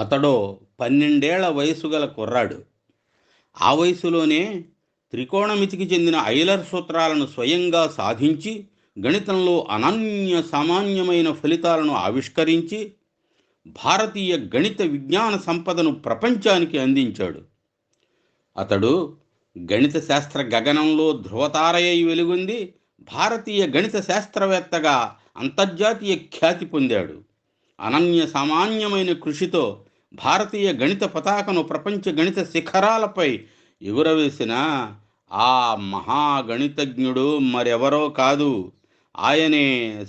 అతడో పన్నెండేళ్ళ వయసు గల కుర్రాడు. ఆ వయసులోనే త్రికోణమితికి చెందిన ఐలర్ సూత్రాలను స్వయంగా సాధించి గణితంలో అనన్య సామాన్యమైన ఫలితాలను ఆవిష్కరించి భారతీయ గణిత విజ్ఞాన సంపదను ప్రపంచానికి అందించాడు. అతడు గణిత శాస్త్ర గగనంలో ధృవతారయ్య వెలుగొంది భారతీయ గణిత శాస్త్రవేత్తగా అంతర్జాతీయ ఖ్యాతి పొందాడు. అనన్య సామాన్యమైన కృషితో భారతీయ గణిత పతాకను ప్రపంచ గణిత శిఖరాలపై ఎగురవేసిన ఆ మహాగణితజ్ఞుడు మరెవరో కాదు. ఆయనే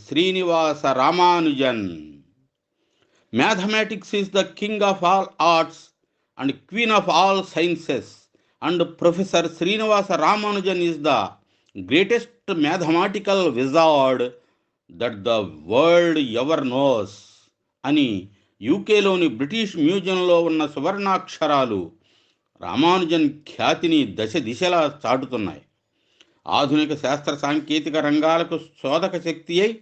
Srinivasa Ramanujan. Mathematics is the king of all arts and queen of all sciences and professor Srinivasa Ramanujan is the greatest mathematical wizard that the world ever knows అని యూకేలోని బ్రిటిష్ మ్యూజియంలో ఉన్న సువర్ణాక్షరాలు రామానుజన్ ఖ్యాతిని దశ దిశలా చాటుతున్నాయి. ఆధునిక శాస్త్ర సాంకేతిక రంగాలకు శోధక శక్తి అయి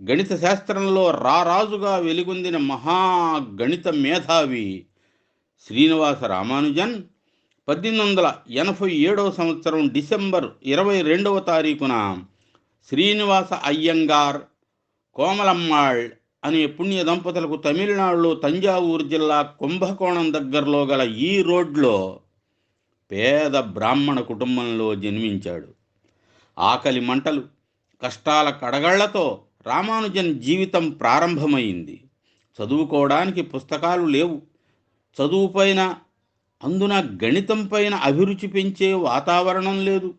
గణిత శాస్త్రంలో రారాజుగా వెలుగొందిన మహాగణిత మేధావి శ్రీనివాస రామానుజన్ పద్దెనిమిది వందల ఎనభై ఏడవ సంవత్సరం డిసెంబర్ ఇరవై రెండవ తారీఖున శ్రీనివాస అయ్యంగార్ కోమలమ్మాళ్ అనే పుణ్య దంపతులకు తమిళనాడులో తంజావూరు జిల్లా కుంభకోణం దగ్గరలో గల ఈ రోడ్లో పేద బ్రాహ్మణ కుటుంబంలో జన్మించాడు. ఆకలి మంటలు కష్టాల కడగళ్ళతో రామానుజన్ జీవితం ప్రారంభమైంది. చదువుకోవడానికి పుస్తకాలు లేవు. చదువుపైన అందున గణితం పైన అభిరుచి పెంచే వాతావరణం లేదు.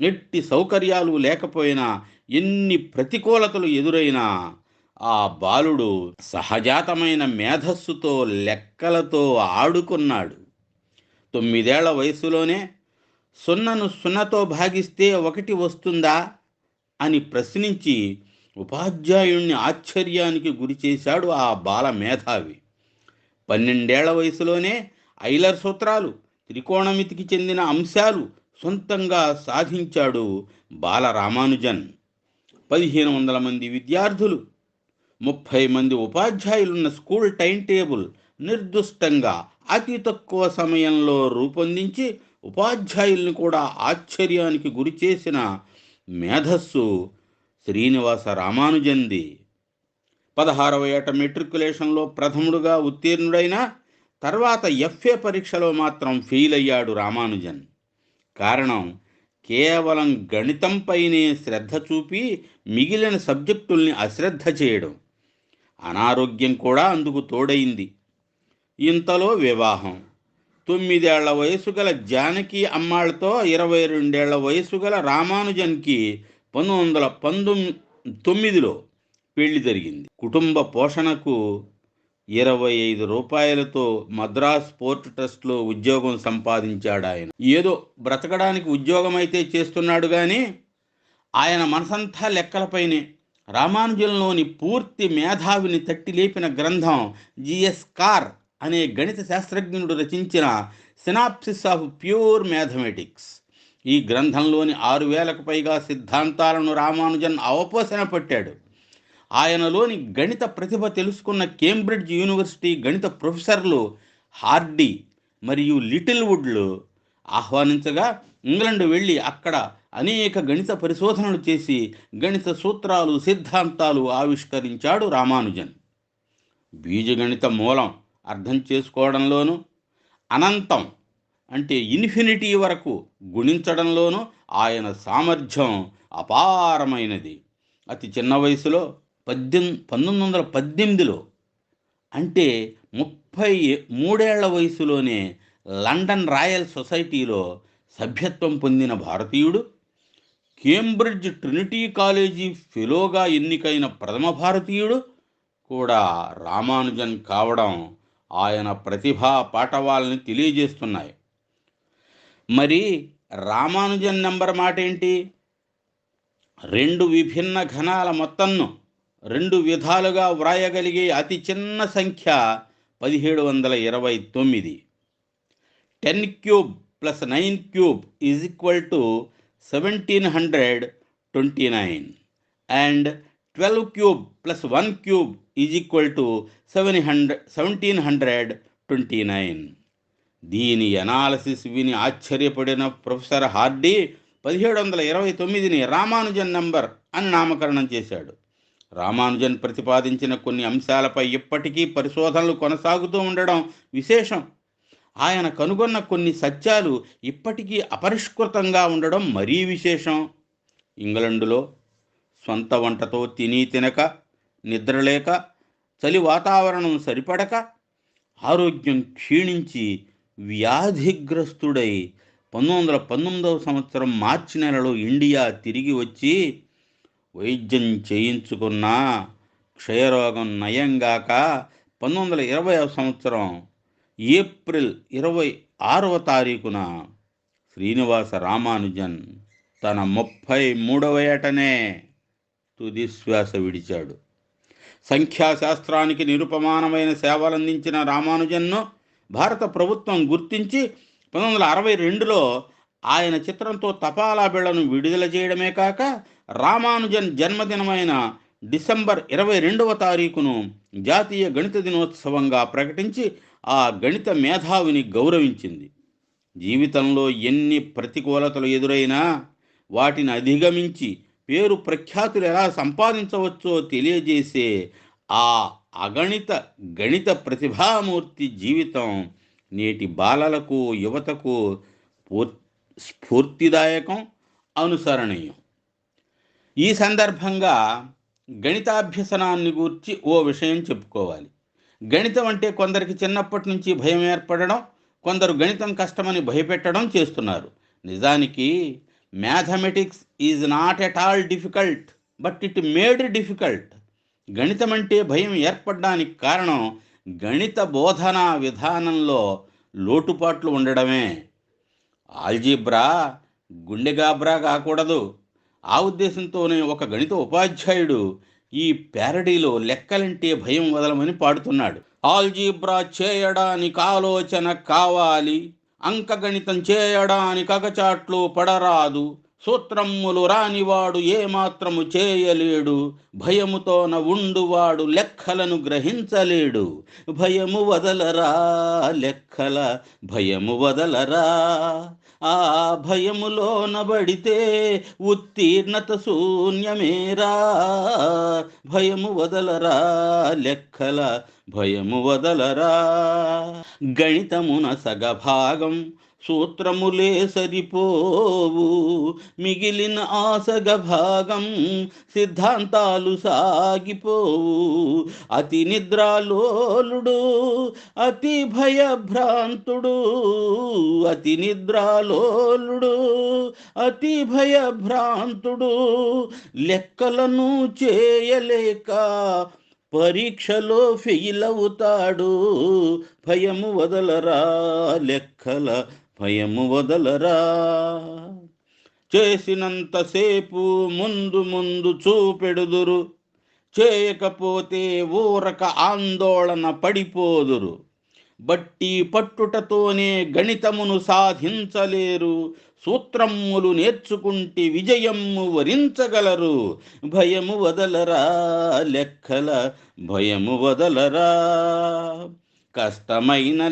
ఎట్టి సౌకర్యాలు లేకపోయినా ఎన్ని ప్రతికూలతలు ఎదురైనా ఆ బాలుడు సహజాతమైన మేధస్సుతో లెక్కలతో ఆడుకున్నాడు. తొమ్మిదేళ్ళ వయసులోనే సున్నను సున్నతో భాగిస్తే ఒకటి వస్తుందా అని ప్రశ్నించి ఉపాధ్యాయుణ్ణి ఆశ్చర్యానికి గురిచేశాడు ఆ బాల మేధావి. పన్నెండేళ్ళ వయసులోనే ఐలర్ సూత్రాలు త్రికోణమితికి చెందిన అంశాలు సొంతంగా సాధించాడు బాల రామానుజన్ పదిహేను వందల మంది విద్యార్థులు ముప్పై మంది ఉపాధ్యాయులున్న స్కూల్ టైం టేబుల్ నిర్దుష్టంగా అతి తక్కువ సమయంలో రూపొందించి ఉపాధ్యాయుల్ని కూడా ఆశ్చర్యానికి గురి చేసిన మేధస్సు శ్రీనివాస రామానుజంది. పదహారవ ఏట మెట్రికులేషన్లో ప్రథముడుగా ఉత్తీర్ణుడైన తర్వాత ఎఫ్ఏ పరీక్షలో మాత్రం ఫెయిల్ అయ్యాడు రామానుజన్. కారణం కేవలం గణితంపైనే శ్రద్ధ చూపి మిగిలిన సబ్జెక్టుల్ని అశ్రద్ధ చేయడం. అనారోగ్యం కూడా అందుకు తోడైంది. ఇంతలో వివాహం. తొమ్మిదేళ్ళ వయసు గల జానకి అమ్మాళ్ళతో ఇరవై రెండేళ్ళ వయసు గల రామానుజన్కి పంతొమ్మిది వందల పంతొమ్మిది తొమ్మిదిలో పెళ్ళి జరిగింది. కుటుంబ పోషణకు ఇరవై ఐదు రూపాయలతో మద్రాస్ పోర్ట్ ట్రస్ట్లో ఉద్యోగం సంపాదించాడు ఆయన. ఏదో బ్రతకడానికి ఉద్యోగం అయితే చేస్తున్నాడు కానీ ఆయన మనసంతా లెక్కలపైనే రామానుజంలోని పూర్తి మేధావిని తట్టి లేపిన గ్రంథం జిఎస్ కార్ అనే గణిత శాస్త్రజ్ఞుడు రచించిన సినాప్సిస్ ఆఫ్ ప్యూర్ మ్యాథమెటిక్స్. ఈ గ్రంథంలోని ఆరు వేలకు పైగా సిద్ధాంతాలను రామానుజన్ అవపోసన పట్టాడు. ఆయనలోని గణిత ప్రతిభ తెలుసుకున్న కేంబ్రిడ్జ్ యూనివర్సిటీ గణిత ప్రొఫెసర్లు హార్డీ మరియు లిటిల్ వుడ్లు ఆహ్వానించగా ఇంగ్లండ్ వెళ్ళి అక్కడ అనేక గణిత పరిశోధనలు చేసి గణిత సూత్రాలు సిద్ధాంతాలు ఆవిష్కరించాడు రామానుజన్. బీజగణిత మూలం అర్థం చేసుకోవడంలోనూ అనంతం అంటే ఇన్ఫినిటీ వరకు గుణించడంలోనూ ఆయన సామర్థ్యం అపారమైనది. అతి చిన్న వయసులో పద్దెనిమిది పంతొమ్మిది వందల పద్దెనిమిదిలో అంటే ముప్పై మూడేళ్ళ వయసులోనే లండన్ రాయల్ సొసైటీలో సభ్యత్వం పొందిన భారతీయుడు. కేంబ్రిడ్జ్ ట్రినిటీ కాలేజీ ఫెలోగా ఎన్నికైన ప్రథమ భారతీయుడు కూడా రామానుజన్ కావడం ఆయన ప్రతిభా పాఠవాలని తెలియజేస్తున్నాయి. మరి రామానుజన్ నెంబర్ మాట ఏంటి రెండు విభిన్న ఘనాల మొత్తంను రెండు విధాలుగా వ్రాయగలిగే అతి చిన్న సంఖ్య పదిహేడు వందల ఇరవై తొమ్మిది. Ten cube plus nine cube is equal to seventeen hundred twenty nine and twelve cube plus one cube is equal to seven hundred seventeen hundred twenty nine దీని ఎనాలసిస్ విని ఆశ్చర్యపడిన ప్రొఫెసర్ హార్డీ పదిహేడు వందల ఇరవై తొమ్మిదిని రామానుజన్ నంబర్ అని నామకరణం చేశాడు. రామానుజన్ ప్రతిపాదించిన కొన్ని అంశాలపై ఇప్పటికీ పరిశోధనలు కొనసాగుతూ ఉండడం విశేషం. ఆయన కనుగొన్న కొన్ని సత్యాలు ఇప్పటికీ అపరిష్కృతంగా ఉండడం మరీ విశేషం. ఇంగ్లండులో సొంత వంటతో తిని తినక నిద్రలేక చలి వాతావరణం సరిపడక ఆరోగ్యం క్షీణించి వ్యాధిగ్రస్తుడై పంతొమ్మిది వందల పంతొమ్మిదవ సంవత్సరం మార్చి నెలలో ఇండియా తిరిగి వచ్చి వైద్యం చేయించుకున్న క్షయరోగం నయంగాక పంతొమ్మిది వందల ఇరవై సంవత్సరం ఏప్రిల్ ఇరవై ఆరవ తారీఖున శ్రీనివాస రామానుజన్ తన ముప్పై మూడవ ఏటనే తుది శ్వాస విడిచాడు. సంఖ్యాశాస్త్రానికి నిరుపమానమైన సేవలందించిన రామానుజన్ను భారత ప్రభుత్వం గుర్తించి పంతొమ్మిది వందల అరవై రెండులో ఆయన చిత్రంతో తపాలా బిళ్ళను విడుదల చేయడమే కాక రామానుజన్ జన్మదినమైన డిసెంబర్ ఇరవై రెండవ తారీఖును జాతీయ గణిత దినోత్సవంగా ప్రకటించి ఆ గణిత మేధావిని గౌరవించింది. జీవితంలో ఎన్ని ప్రతికూలతలు ఎదురైనా వాటిని అధిగమించి పేరు ప్రఖ్యాతులు ఎలా సంపాదించవచ్చో తెలియజేసే ఆ అగణిత గణిత ప్రతిభామూర్తి జీవితం నేటి బాలలకు యువతకు పూర్- స్ఫూర్తిదాయకం అనుసరణీయం. ఈ సందర్భంగా గణితాభ్యసనాన్ని గూర్చి ఓ విషయం చెప్పుకోవాలి. గణితం అంటే కొందరికి చిన్నప్పటి నుంచి భయం ఏర్పడడం కొందరు గణితం కష్టమని భయపెట్టడం చేస్తున్నారు. నిజానికి mathematics is not at all difficult but it made difficult. గణితం అంటే భయం ఏర్పడడానికి కారణం గణిత బోధనా విధానంలో లోటుపాట్లు ఉండడమే. ఆల్జీబ్రా గుండెగాబ్రా కాకూడదు. ఆ ఉద్దేశంతోనే ఒక గణిత ఉపాధ్యాయుడు ఈ ప్యారడీలో లెక్కలంటే భయం వదలమని పాడుతున్నాడు. ఆల్జీబ్రా చేయడానికి ఆలోచన కావాలి. అంకగణితం చేయడానికి అగచాట్లు పడరాదు. సూత్రమ్ములు రానివాడు ఏమాత్రము చేయలేడు. భయముతోన ఉండువాడు లెక్కలను గ్రహించలేడు. భయము వదలరా లెక్కల భయము వదలరా. ఆ భయములోన బడితే ఉత్తీర్ణత శూన్యమేరా. భయము వదలరా లెక్కల భయము వదలరా. గణితమున సగభాగం సూత్రములే సరిపోవు. మిగిలిన ఆసగ భాగం సిద్ధాంతాలు సాగిపోవు. అతి నిద్రాలోలుడు అతి భయభ్రాంతుడు అతి నిద్రాలోలుడు అతి భయభ్రాంతుడు లెక్కలను చేయలేక పరీక్షలో ఫెయిల్ అవుతాడు భయము వదలరా లెక్కల భయము వదలరా. చేసినంతసేపు ముందు ముందు చూపెడుదురు. చేయకపోతే ఊరక ఆందోళన పడిపోదురు. బట్టి పట్టుటతోనే గణితమును సాధించలేరు. సూత్రములు నేర్చుకుంటే విజయము వరించగలరు. భయము వదలరా లెక్కల భయము వదలరా. కష్టమైన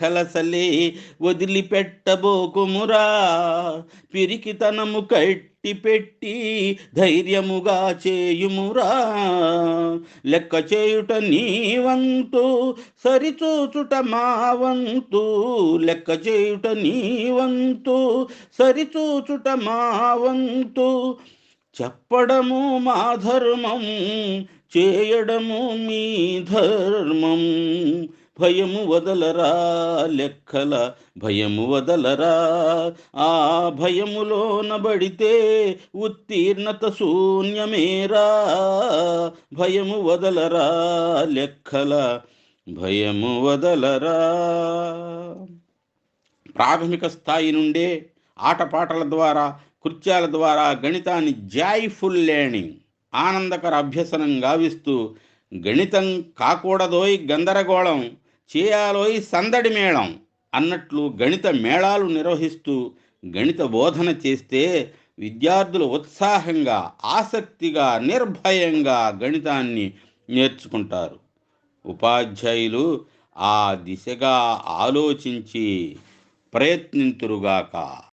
కలసలే వదిలిపెట్టబోకుమురా. పిరికితనము కట్టి పెట్టి ధైర్యముగా చేయుమురా. లెక్క చేయుట నీ వంతు సరిచూచుట మా వంతు లెక్క చేయుట నీ వంతు సరిచూచుట మా వంతు చెప్పడము మా ధర్మం చేయడము మీ ధర్మం. భయము వదలరా లెక్కల భయము వదలరా? ఆ భయములోనబడితే ఉత్తీర్ణత శూన్యమేరా? భయము వదలరా లెక్కల భయము వదలరా? ప్రాథమిక స్థాయి నుండే ఆటపాటల ద్వారా కృత్యాల ద్వారా గణితాన్ని జాయ్ఫుల్ లెర్నింగ్ ఆనందకర అభ్యసనం గావిస్తూ గణితం కాకూడదోయ్ గందరగోళం చేయాలోయ్ సందడి మేళం అన్నట్లు గణిత మేళాలు నిర్వహిస్తూ గణిత బోధన చేస్తే విద్యార్థులు ఉత్సాహంగా ఆసక్తిగా నిర్భయంగా గణితాన్ని నేర్చుకుంటారు. ఉపాధ్యాయులు ఆ దిశగా ఆలోచించి ప్రయత్నింతురుగాక.